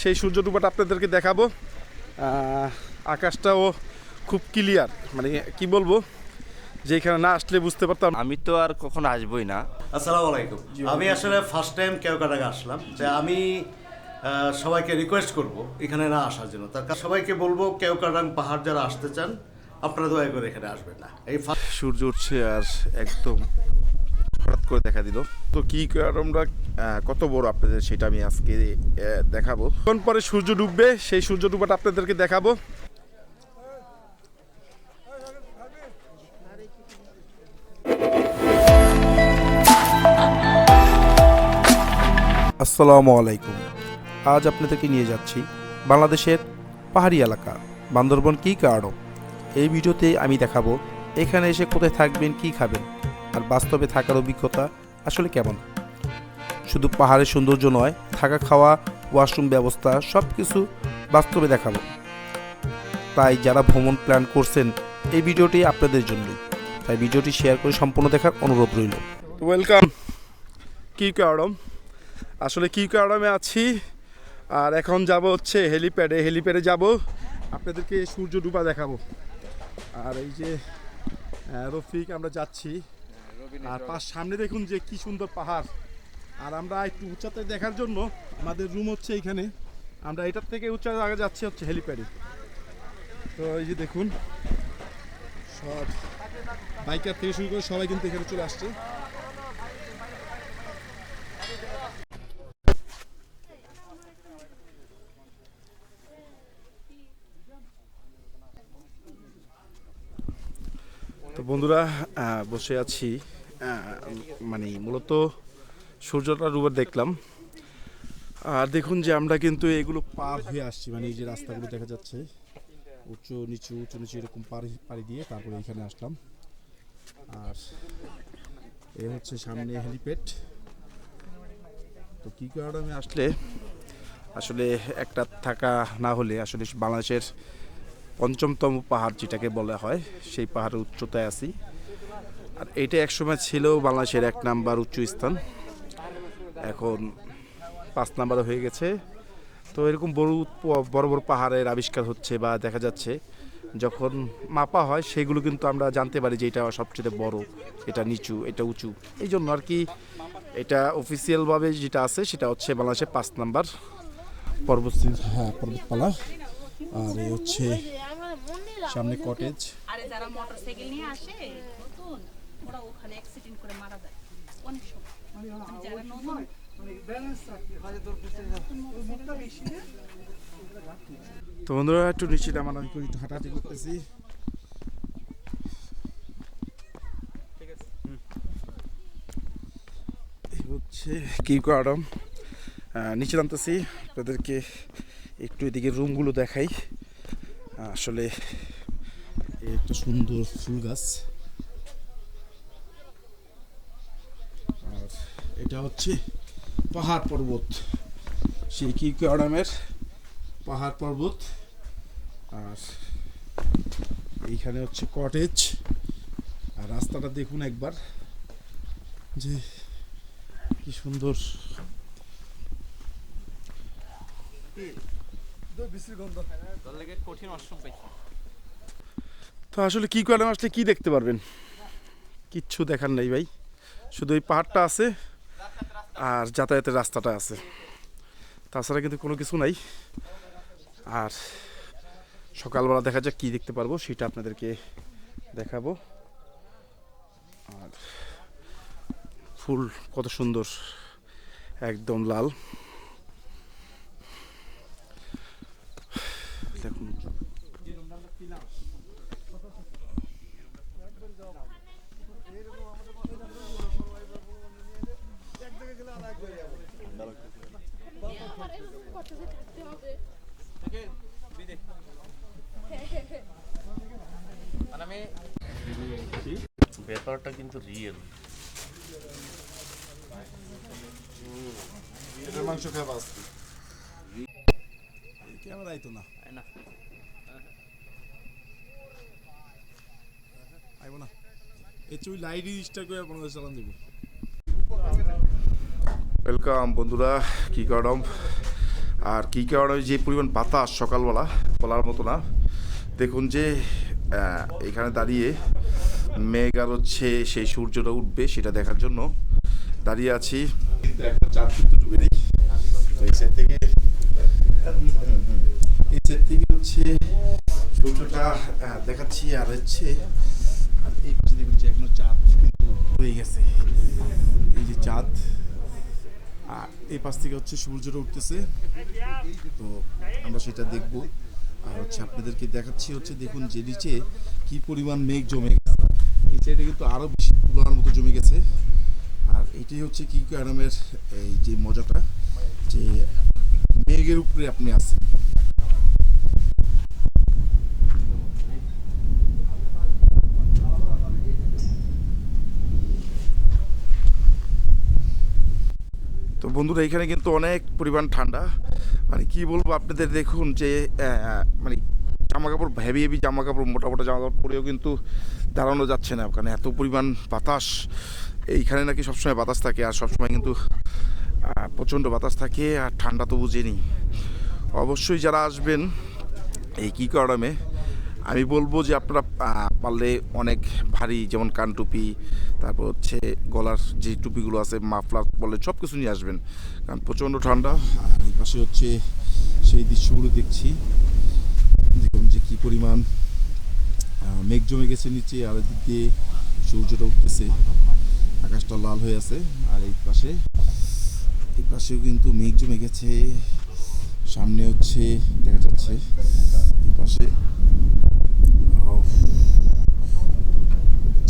সেই সূর্য ডুবাটা আপনাদেরকে দেখাবো। আকাশটাও খুব ক্লিয়ার মানে কি বলব যে এখানে না আসলে বুঝতে পারতাম। আমি তো আর কখনো আসবোই না। আসসালামু আলাইকুম। আমি আসলে ফার্স্ট টাইম কেওকাটাকে আসলাম যে আমি সবাইকে রিকোয়েস্ট করব এখানে না আসার জন্য। তার সবাইকে বলব কেওকাটাং পাহাড় যারা আসতে চান আপনারা দয়া করে এখানে আসবেন না। এই ফার্স্ট সূর্য উঠছে আর একদম করে দেখা দিল। তো কি কারণটা কত বড় আপনাদের সেটা আমি আজকে দেখাবো। কোন পরে সূর্য ডুববে, সেই সূর্য ডুবাটা আপনাদেরকে দেখাবো। আসসালামু আলাইকুম। আজ আপনাদেরকে নিয়ে যাচ্ছি বাংলাদেশের পাহাড়ি এলাকা, বান্দরবন কি কারণ? এই ভিডিওতে আমি দেখাবো, এখানে এসে কোথায় থাকবেন, কি খাবেন? আর বাস্তবে থাকার অভিজ্ঞতা আসলে কেমন? শুধু পাহাড়ের সৌন্দর্য নয়, থাকা খাওয়া, ওয়াশরুম ব্যবস্থা সব কিছু বাস্তবে দেখাবো। তাই যারা ভ্রমণ প্ল্যান করছেন, এই ভিডিওটি আপনাদের জন্যই। তাই ভিডিওটি শেয়ার করে সম্পূর্ণ দেখার অনুরোধ রইল। ওয়েলকাম কি কারণ আসলে কি কারণে আছি, আর এখন যাব হচ্ছে হেলিপ্যাডে হেলিপ্যাডে যাব, আপনাদেরকে সূর্য ডুবা দেখাবো। আর এই যে রফিক, আমরা যাচ্ছি। আর পাশ সামনে দেখুন যে কি সুন্দর পাহাড়। আর আমরা একটু উচ্চতায় দেখার জন্য আমাদের রুম হচ্ছে এইখানে আমরা এটার থেকে উচ্চতা আগে যাচ্ছি হচ্ছে হেলিপ্যাডে। তো এই যে দেখুন, সব বাইকার থেকে শুরু করে সবাই কিন্তু এখানে চলে আসছে। বন্ধুরা বসে আছি মানে মূলত সূর্যটা ডুবার দেখলাম। আর দেখুন যে আমরা কিন্তু এগুলো পার হয়ে আসছি মানে এই যে রাস্তাগুলো দেখা যাচ্ছে, উঁচু, নিচু উঁচু, নিচু, এরকম পাড়ি পাড়ি দিয়ে তারপরে এখানে আসলাম। আর এ হচ্ছে সামনে হেলিপ্যাড। তো কী কারণে আসলে আসলে একটা থাকা না হলে, আসলে বাংলাদেশের পঞ্চমতম পাহাড় যেটাকে বলা হয়, সেই পাহাড়ের উচ্চতায় আছি। আর এটা একসময় ছিল বাংলাদেশের এক নাম্বার উচ্চ স্থান। এখন পাঁচ নাম্বার হয়ে গেছে। তো এরকম বড় বড় বড় পাহাড়ের আবিষ্কার হচ্ছে বা দেখা যাচ্ছে, যখন মাপা হয় সেগুলো কিন্তু আমরা জানতে পারি যে এটা সবচেয়ে বড়, এটা নিচু, এটা উঁচু। এই জন্য আর কি এটা অফিসিয়ালভাবে যেটা আছে, সেটা হচ্ছে বাংলাদেশের পাঁচ নাম্বার পর্বত হ্যাঁ পর্বতপালা আর এই হচ্ছে সামনে কটেজ আরে যারা মোটরসাইকেল নিয়ে আসে নতুন ওরা ওখানে অ্যাক্সিডেন্ট করে মারা যায়। অনেক সময়। মানে যারা নতুন তো বন্ধুরা একটু নিচে নামানামি করে একটু হাঁটাহাঁটি করতেছি। হচ্ছে কি কারণ নিচে নামতেছি। আপনাদেরকে একটু এদিকে রুমগুলো দেখাই। আসলে একটা সুন্দর ফুল গাছ আর এটা হচ্ছে পাহাড় পর্বত সেই কি কারণের পাহাড় পর্বত আর এইখানে হচ্ছে কটেজ আর রাস্তাটা দেখুন একবার যে কি সুন্দর কঠিন পাইছি তো আসলে কি করে আসলে কি দেখতে পারবেন? কিচ্ছু দেখার নেই ভাই। শুধু ওই পাহাড়টা আছে আর যাতায়াতের রাস্তাটা আছে। তাছাড়া কিন্তু কোনো কিছু নাই। আর সকালবেলা দেখা যাক কী দেখতে পারব, সেটা আপনাদেরকে দেখাবো। আর ফুল কত সুন্দর, একদম লাল দেখুন মানে আমি ব্যাপারটা কিন্তু রিয়েল এটার মাংস খাওয়া আসতে ক্যামেরাই তো না। না। আইব না। এই চুই লাইট করে আপনাদের চালান দিব। ওয়েলকাম বন্ধুরা। কি গরম আর কী কারণে যে পরিমাণ বাতাস সকালবেলা বলার মতো না। দেখুন যে এখানে দাঁড়িয়ে মেঘ আর হচ্ছে সেই সূর্যটা উঠবে সেটা দেখার জন্য দাঁড়িয়ে আছি। চাঁদ ডুবে নেই। এই সাইড থেকে এই সাইড থেকে হচ্ছে সূর্যটা দেখাচ্ছি আর হচ্ছে আর এই পাশে দেখুন যে এখনও চাঁদ হয়ে গেছে। এই যে চাঁদ, আর থেকে হচ্ছে সূর্যটা উঠতেছে। তো আমরা সেটা দেখব। আর হচ্ছে আপনাদেরকে দেখাচ্ছি হচ্ছে দেখুন যে নিচে কি পরিমাণ মেঘ জমে গেছে। এই সাইডে কিন্তু আরও বেশি তুলার মতো জমে গেছে। আর এটাই হচ্ছে কি আরামের এই যে মজাটা, যে মেঘের উপরে আপনি আছেন। তো বন্ধুরা, এখানে কিন্তু অনেক পরিমাণ ঠান্ডা। মানে কি বলব আপনাদের দেখুন যে মানে জামা কাপড় হেভি হেভি জামা কাপড় মোটা মোটা জামা কাপড় পরেও কিন্তু দাঁড়ানো যাচ্ছে না। ওখানে এত পরিমাণ বাতাস, এইখানে নাকি সবসময় বাতাস থাকে আর সবসময় কিন্তু প্রচণ্ড বাতাস থাকে আর ঠান্ডা তো বুঝেনি। অবশ্যই যারা আসবেন এই কী কারণে, আমি বলব যে আপনারা পারলে অনেক ভারী যেমন কান টুপি, তারপর হচ্ছে গলার যে টুপিগুলো আছে, মাফলার বলে সব কিছু নিয়ে আসবেন। কারণ প্রচণ্ড ঠান্ডা, আর এই পাশে হচ্ছে সেই দৃশ্যগুলো দেখছি। কী পরিমাণ মেঘ জমে গেছে নিচে আর এদিক দিয়ে সূর্যটা উঠতেছে। আকাশটা লাল হয়ে আছে আর এই পাশে, এই পাশেও কিন্তু মেঘ জমে গেছে। সামনে হচ্ছে, দেখা যাচ্ছে এই পাশে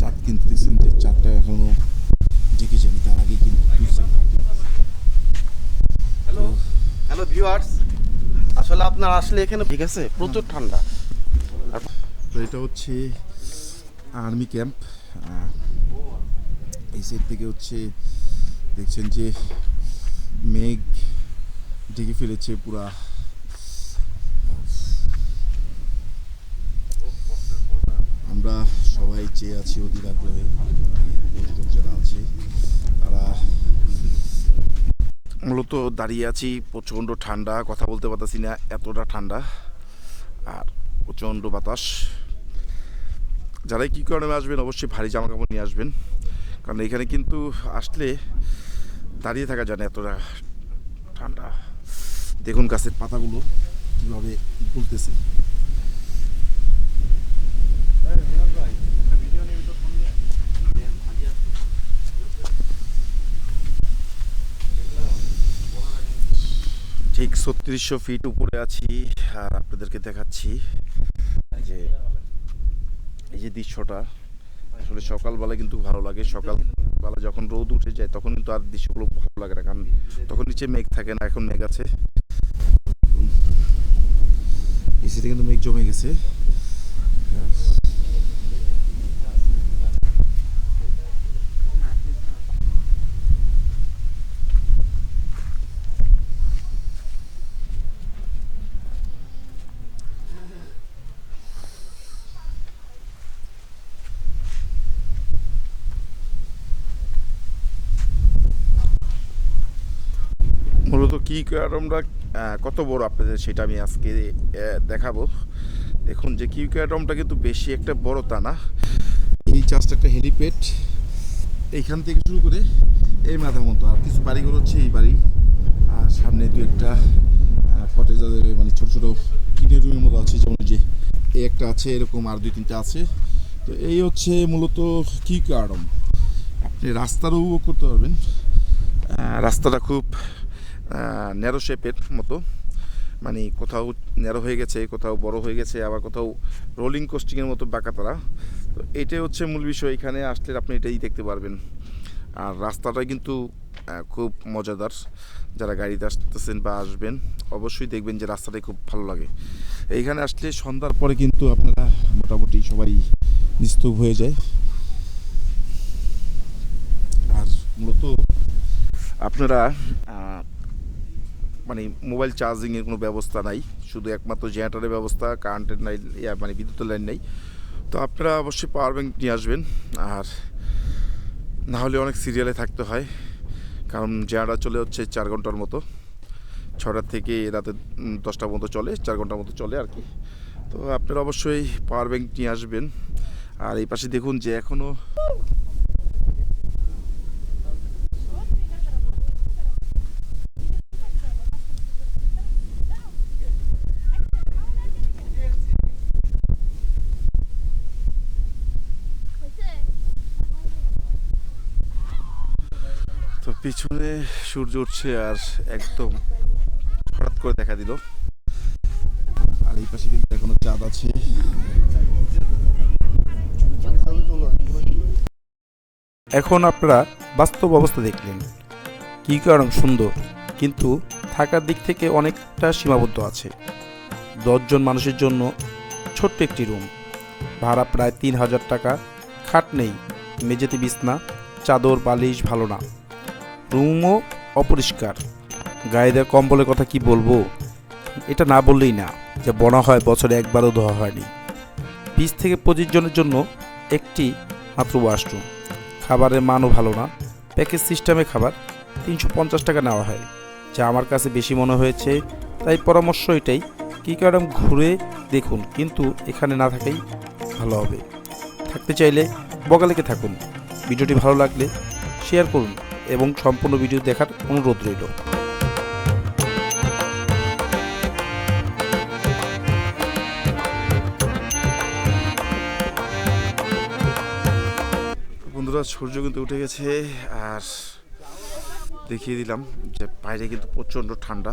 চাঁদ কিন্তু দেখছেন যে চাঁদটা এখনও ডেকে যায়নি, তার আগে কিন্তু। হ্যালো হ্যালো ভিউয়ার্স আসলে আপনার আসলে এখানে ঠিক আছে, প্রচুর ঠান্ডা। এটা হচ্ছে আর্মি ক্যাম্প। এই সাইড থেকে হচ্ছে দেখছেন যে মেঘ ঢেকে ফেলেছে পুরা। আমরা সবাই চেয়ে আছি অধীর আগ্রহে যারা আছে, তারা মূলত দাঁড়িয়ে আছি, প্রচণ্ড ঠান্ডা, কথা বলতে পারতেছি না, এতটা ঠান্ডা, আর প্রচণ্ড বাতাস। যারাই কী কারণে আসবেন, অবশ্যই ভারী জামা কাপড় নিয়ে আসবেন। কারণ এখানে কিন্তু আসলে দাঁড়িয়ে থাকা যায় না এতটা ঠান্ডা। দেখুন গাছের পাতাগুলো কীভাবে বলতেছে ঠিক ছত্রিশশো ফিট উপরে আছি, আর আপনাদেরকে দেখাচ্ছি যে যে দৃশ্যটা, আসলে সকালবেলা কিন্তু ভালো লাগে। সকালবেলা যখন রোদ উঠে যায়, তখন কিন্তু আর দৃশ্যগুলো ভালো লাগে না, কারণ তখন নিচে মেঘ থাকে না, এখন মেঘ আছে। নিচেতে কিন্তু মেঘ জমে গেছে। মূলত কী কত বড় আপনাদের সেটা আমি আজকে দেখাবো। দেখুন যে কিউ ক্যারমটা কিন্তু বেশি একটা বড় তা না। এই জাস্ট একটা হেলিপ্যাড। এইখান থেকে শুরু করে এই মাথা মতো, আর কিছু বাড়িঘর হচ্ছে এই বাড়ি। আর সামনে দু একটা কটেজ মানে ছোটো ছোটো কিনের রুমের মতো আছে, যেমন যে এই একটা আছে, এরকম আর দুই তিনটা আছে। তো এই হচ্ছে মূলত কি কারণ আপনি রাস্তারও উপভোগ করতে পারবেন। রাস্তাটা খুব ন্যারো শেপের মতো। মানে কোথাও ন্যারো হয়ে গেছে, কোথাও বড় হয়ে গেছে, আবার কোথাও রোলিং কোস্টিংয়ের মতো বাঁকা তারা। তো এটাই হচ্ছে মূল বিষয়। এখানে আসলে আপনি এটাই দেখতে পারবেন। আর রাস্তাটা কিন্তু খুব মজাদার। যারা গাড়িতে আসতেছেন বা আসবেন, অবশ্যই দেখবেন যে রাস্তাটাই খুব ভালো লাগে। এইখানে আসলে সন্ধ্যার পরে কিন্তু আপনারা মোটামুটি সবাই নিস্তব হয়ে যায়। আর মূলত আপনারা মানে মোবাইল চার্জিংয়ের কোনো ব্যবস্থা নাই। শুধু একমাত্র জেনারেটারের ব্যবস্থা কারেন্টের নাই মানে বিদ্যুতের লাইন নেই। তো আপনারা অবশ্যই পাওয়ার ব্যাংক নিয়ে আসবেন। আর না হলে অনেক সিরিয়ালে থাকতে হয়। কারণ জেনারেটার চলে হচ্ছে চার ঘণ্টার মতো। ছটা থেকে রাতে দশটা পর্যন্ত চলে, চার ঘণ্টার মতো চলে আর কি। তো আপনারা অবশ্যই পাওয়ার ব্যাংক নিয়ে আসবেন। আর এই পাশে দেখুন যে এখনও তো পিছনে সূর্য উঠছে আর একদম হঠাৎ করে দেখা দিল। আর এই পাশে কিন্তু এখনও চাঁদ আছে। এখন আপনারা বাস্তব অবস্থা দেখলেন। কী কারণ সুন্দর, কিন্তু থাকার দিক থেকে অনেকটা সীমাবদ্ধ আছে। দশজন মানুষের জন্য ছোট্ট একটি রুম। ভাড়া প্রায় তিন হাজার টাকা, খাট নেই, মেঝেতে বিছনা, চাদর, বালিশ ভালো না। রুমও অপরিষ্কার। গায়ে দেওয়া কম্বলের কথা কি বলব? এটা না বললেই না যে বনা হয়, বছরে একবারও ধোয়া হয়নি। বিশ থেকে পঁচিশ জনের জন্য একটি মাত্র ওয়াশরুম। খাবারের মানও ভালো না। প্যাকেজ সিস্টেমে খাবার তিনশো পঞ্চাশ টাকা নেওয়া হয়। যা আমার কাছে বেশি মনে হয়েছে, তাই পরামর্শ এটাই কী কারণ ঘুরে দেখুন, কিন্তু এখানে না থাকাই ভালো হবে। থাকতে চাইলে বগালেকে থাকুন। ভিডিওটি ভালো লাগলে শেয়ার করুন। এবং সম্পূর্ণ ভিডিও দেখার অনুরোধ রইল। বন্ধুরা, সূর্য কিন্তু উঠে গেছে আর দেখিয়ে দিলাম যে বাইরে কিন্তু প্রচণ্ড ঠান্ডা।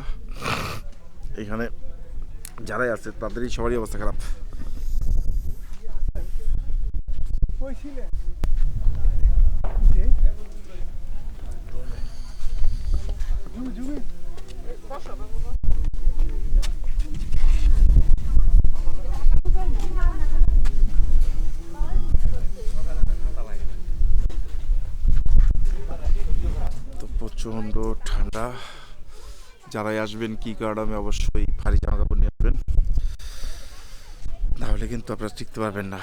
এখানে যারাই আছে, তাদেরই সবারই অবস্থা খারাপ তো প্রচণ্ড ঠান্ডা। যারাই আসবেন কি কারণে অবশ্যই ভারী জামা কাপড় নিয়ে আসবেন। তাহলে কিন্তু আপনারা টিকতে পারবেন না।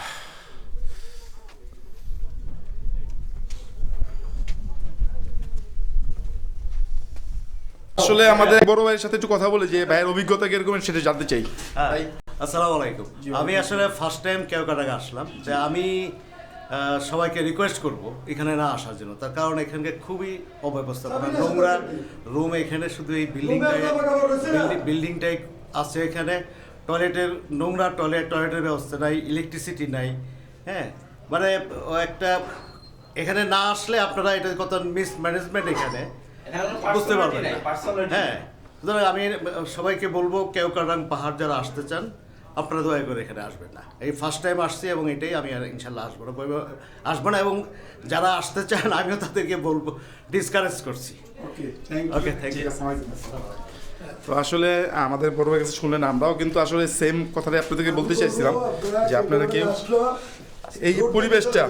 আসলে আমাদের বড় ভাইয়ের সাথে একটু কথা বলে যে ভাইয়ের অভিজ্ঞতা কীরকম সেটা জানতে চাই। হ্যাঁ আসসালামু আলাইকুম। আমি আসলে ফার্স্ট টাইম কেওকাটাকে আসলাম যে আমি আহ, সবাইকে রিকোয়েস্ট করব এখানে না আসার জন্য। তার কারণ এখানকে খুবই অব্যবস্থাপনা। নোংরা রুম এখানে শুধু এই বিল্ডিংটাই বিল্ডিংটাই আছে এখানে। টয়লেটের নোংরা টয়লেট টয়লেটের ব্যবস্থা নাই ইলেকট্রিসিটি নাই হ্যাঁ? মানে একটা এখানে না আসলে আপনারা এটা কত মিস ম্যানেজমেন্ট এখানে। বুঝতে পারবেন হ্যাঁ সুতরাং আমি সবাইকে বলব কেউ কারণ পাহাড় যারা আসতে চান আপনারা দয়া করে এখানে আসবেন না। এই ফার্স্ট টাইম আসছি এবং এটাই আমি আর ইনশাল্লাহ আসব না আসব না এবং যারা আসতে চান আমিও তাদেরকে বলব ডিসকারেজ করছি। ওকে থ্যাংক ইউ তো আসলে আমাদের বড় কাছে শুনলেন আমরাও কিন্তু আসলে সেম কথাটাই আপনাদেরকে বলতে চাইছিলাম যে আপনারা কি এই যে পরিবেশটা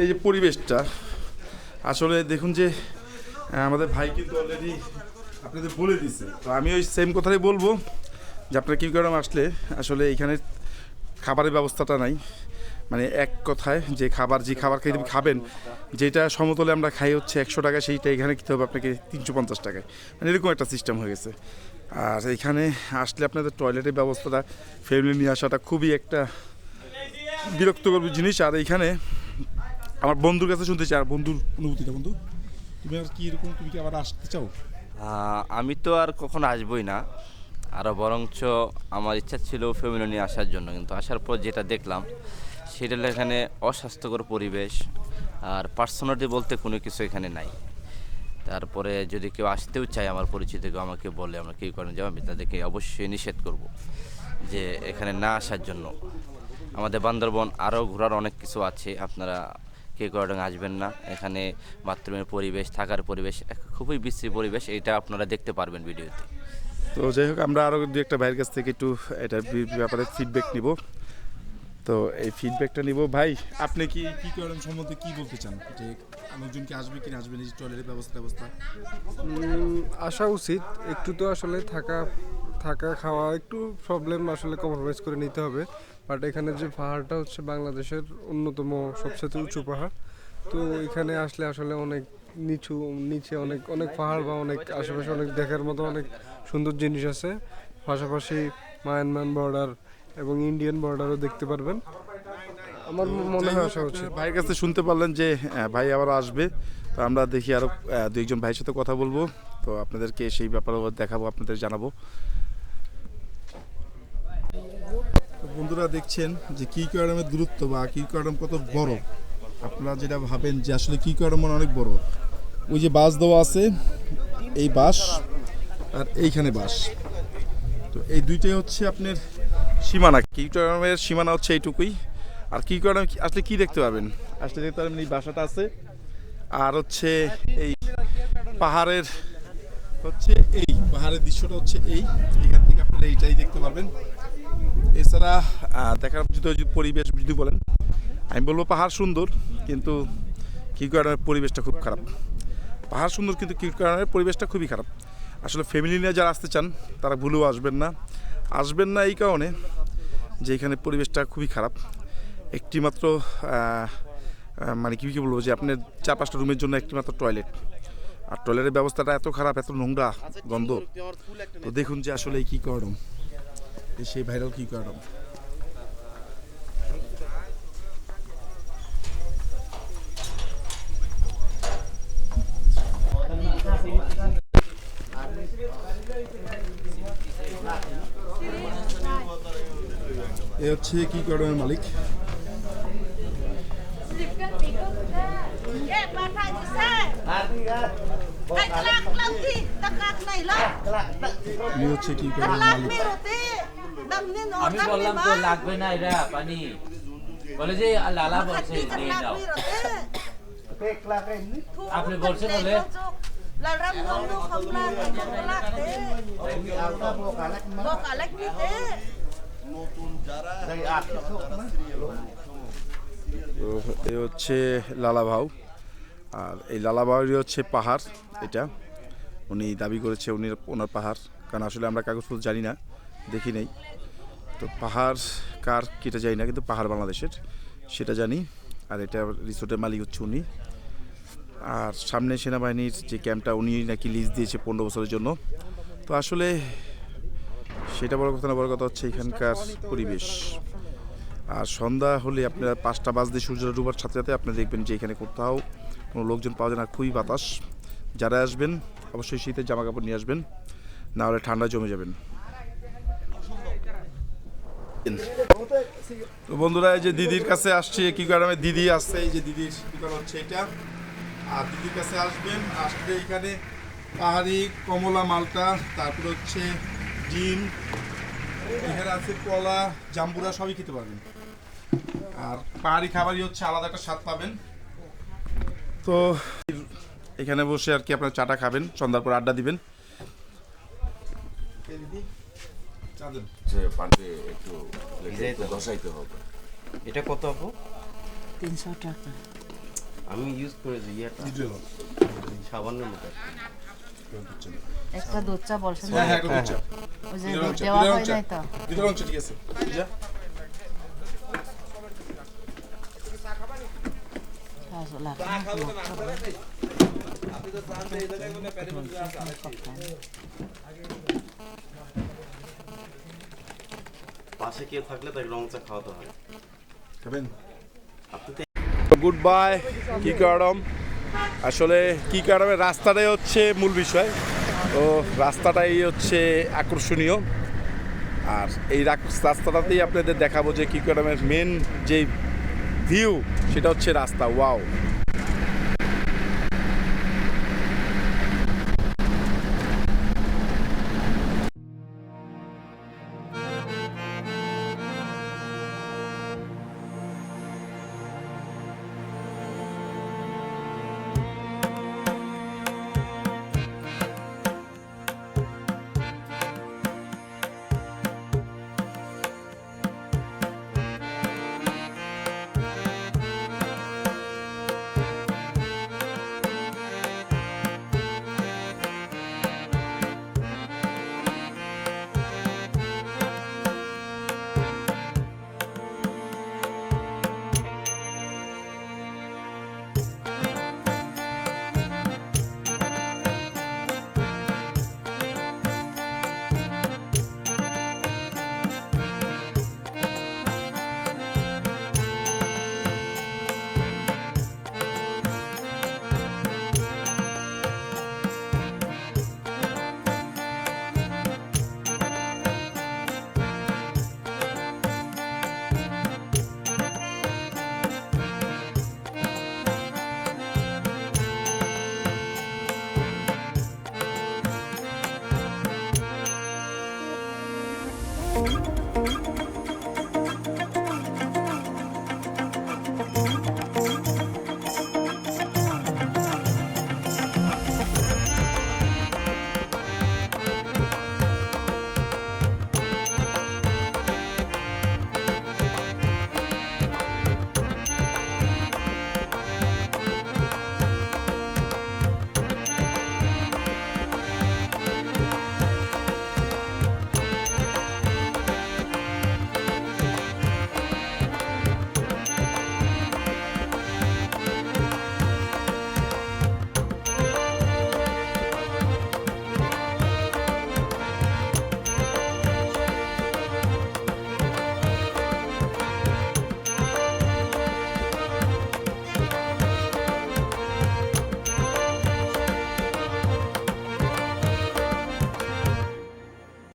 এই যে পরিবেশটা আসলে দেখুন যে আমাদের ভাই কিন্তু অলরেডি আপনাদের বলে দিছে তো আমি ওই সেম কথাই বলব, যে আপনারা কি কারণ আসলে আসলে এখানে খাবারের ব্যবস্থাটা নাই। মানে এক কথায় যে খাবার যে খাবার খেতে খাবেন, যেটা সমতলে আমরা খাই হচ্ছে একশো টাকা, সেইটা এখানে খেতে হবে আপনাকে তিনশো পঞ্চাশ টাকায়। মানে এরকম একটা সিস্টেম হয়ে গেছে। আর এখানে আসলে আপনাদের টয়লেটের ব্যবস্থাটা ফ্যামিলি নিয়ে আসাটা খুবই একটা বিরক্তকর জিনিস। আর এখানে আমার বন্ধুর কাছে শুনতে চাই, আর বন্ধুর অনুভূতিটা বন্ধু। তুমি আর কি এরকম, তুমি কি আবার আসতে চাও? আমি তো আর কখনো আসবই না। আরও বরঞ্চ আমার ইচ্ছা ছিল ফ্যামিলি নিয়ে আসার জন্য, কিন্তু আসার পর যেটা দেখলাম, সেটা এখানে অস্বাস্থ্যকর পরিবেশ, আর পার্সোনালিটি বলতে কোনো কিছু এখানে নাই। তারপরে যদি কেউ আসতেও চায়, আমার পরিচিত কেউ আমাকে বলে, আমরা কী করেন যাব আমি তাদেরকে অবশ্যই নিষেধ করব যে এখানে না আসার জন্য। আমাদের বান্দরবন আরও ঘোরার অনেক কিছু আছে, আপনারা কে কয়ডং আসবেন না। এখানে বাথরুমের পরিবেশ, থাকার পরিবেশ খুবই বিশ্রী পরিবেশ, এটা আপনারা দেখতে পারবেন ভিডিওতে তো। যাই হোক, আমরা আরও দু একটা ভাইয়ের কাছ থেকে একটু এটা ব্যাপারে ফিডব্যাক নিব। তো এই ফিডব্যাকটা নিব। ভাই আপনি কি কি কারণ সম্বন্ধে কি বলতে চান? যে অনেকজন কি আসবে কি না আসবে? না এই টয়লেটের ব্যবস্থা ব্যবস্থা। আসা উচিত। একটু তো আসলে থাকা থাকা খাওয়া একটু প্রবলেম আসলে কম্প্রোমাইজ করে নিতে হবে। বাট এখানে যে পাহাড়টা হচ্ছে বাংলাদেশের অন্যতম সবচেয়ে উঁচু পাহাড়। তো এখানে আসলে আসলে অনেক নিচু নিচে অনেক অনেক পাহাড় বা অনেক আশেপাশে অনেক দেখার মতো অনেক সুন্দর জিনিস আছে। পাশাপাশি মায়ানমার বর্ডার এবং ইন্ডিয়ান বর্ডারও দেখতে পারবেন। আমার মনে হয় আশা উচিত ভাইয়ের কাছে শুনতে পারলেন যে ভাই আবার আসবে। তো আমরা দেখি আরও দু একজন ভাইয়ের সাথে কথা বলব। তো আপনাদেরকে সেই ব্যাপারে দেখাবো আপনাদের জানাব। তো বন্ধুরা দেখছেন যে কি কারণের দূরত্ব বা কি কারণ কত বড়। আপনারা যেটা ভাবেন যে আসলে কি কারণ মানে অনেক বড়। ওই যে বাস দেওয়া আছে এই বাস আর এইখানে বাস তো এই দুইটাই হচ্ছে আপনার সীমানা, কি কারণের সীমানা হচ্ছে এইটুকুই। আর কি কারণে আসলে কি দেখতে পাবেন? আসলে দেখতে পারবেন এই বাসাটা আছে। আর হচ্ছে এই পাহাড়ের হচ্ছে এই, পাহাড়ের দৃশ্যটা হচ্ছে এই। এখান থেকে আপনারা এইটাই দেখতে পারবেন। এছাড়া দেখার যদি পরিবেশ, যদি বলেন। আমি বলব পাহাড় সুন্দর, কিন্তু কি কারণে পরিবেশটা খুব খারাপ। পাহাড় সুন্দর, কিন্তু কি কারণে পরিবেশটা খুবই খারাপ। আসলে ফ্যামিলি নিয়ে যারা আসতে চান, তারা ভুলেও আসবেন না। আসবেন না এই কারণে যে এখানে পরিবেশটা খুবই খারাপ। একটি মাত্র আহ, আহ, মানে কি কী বলব যে আপনার চার পাঁচটা রুমের জন্য একটিমাত্র টয়লেট। আর টয়লেটের ব্যবস্থাটা এত খারাপ এত নোংরা গন্ধ। তো দেখুন যে আসলে কি করম সেই ভাইরাল কি করম এ হচ্ছে কি করমের মালিক Eh, bapak di sana. Kai kelak lagi, tekak naik lah. উনি হচ্ছে কি করমের Kelak মালিক miru ti. Dam ni no আমি বললাম তো লাগবে না এটা পানি বলে যে লালা বলছে দিয়ে দাও আপনি বলছে বলে Laram ngomong kamlan, kelak ti. Bok এ হচ্ছে লালা ভাউ আর এই লালা ভাউরই হচ্ছে পাহাড় এটা। উনি দাবি করেছে উনি ওনার পাহাড়। কারণ আসলে আমরা কাগজপত্র জানি না দেখি নেই। তো পাহাড় কার কেটে জানি না কিন্তু পাহাড় বাংলাদেশের সেটা জানি। আর এটা রিসোর্টের মালিক হচ্ছে উনি। আর সামনে সেনাবাহিনীর যে ক্যাম্পটা উনি নাকি লিজ দিয়েছে পনেরো বছরের জন্য। তো আসলে সেটা বড় কথা না, বড় কথা হচ্ছে এখানকার পরিবেশ। আর সন্ধ্যা হলে আপনারা পাঁচটা বাজতে সূর্য ডুবার সাথে সাথে আপনি দেখবেন যে এখানে কোথাও কোনো লোকজন পাওয়া যায় না, খুবই বাতাস। যারা আসবেন, অবশ্যই শীতের জামা কাপড় নিয়ে আসবেন, না হলে ঠান্ডা জমে যাবেন। তো বন্ধুরা, এই যে দিদির কাছে আসছে, কি কারণে দিদি আসছে এই যে দিদির হচ্ছে এটা। আর দিদির কাছে আসবেন, আসলে এখানে পাহাড়ি কমলা মালটা, তারপর হচ্ছে ডিম এখানে আছে কলা জাম্বুরা সবই খেতে পারবেন। আর পাহাড়ি খাবারই হচ্ছে আলাদা একটা স্বাদ পাবেন। তো এখানে বসে আর কি আপনার চাটা খাবেন সন্ধ্যার পর আড্ডা দিবেন। চা এটা কত আপু? তিনশো টাকা। আমি ইউজ করেছি ইয়েটা। দিতে মতো একটা দুধ চা বলছেন হ্যাঁ হ্যাঁ একটু চা ওই যে দুধ দেওয়া হয় নাই তো। দিতে হচ্ছে ঠিক আছে। যা। পাশে কেউ থাকলে তাকে রং চা খাওয়াতে হয়। খাবেন? গুড বাই কি কারণ আসলে কি কারণে? রাস্তাটাই হচ্ছে মূল বিষয়। তো রাস্তাটাই হচ্ছে আকর্ষণীয়। আর এই রাস্তাটাতেই আপনাদের দেখাবো যে কি কারণে মেন যে ভিউ সেটা হচ্ছে রাস্তা। ওয়াও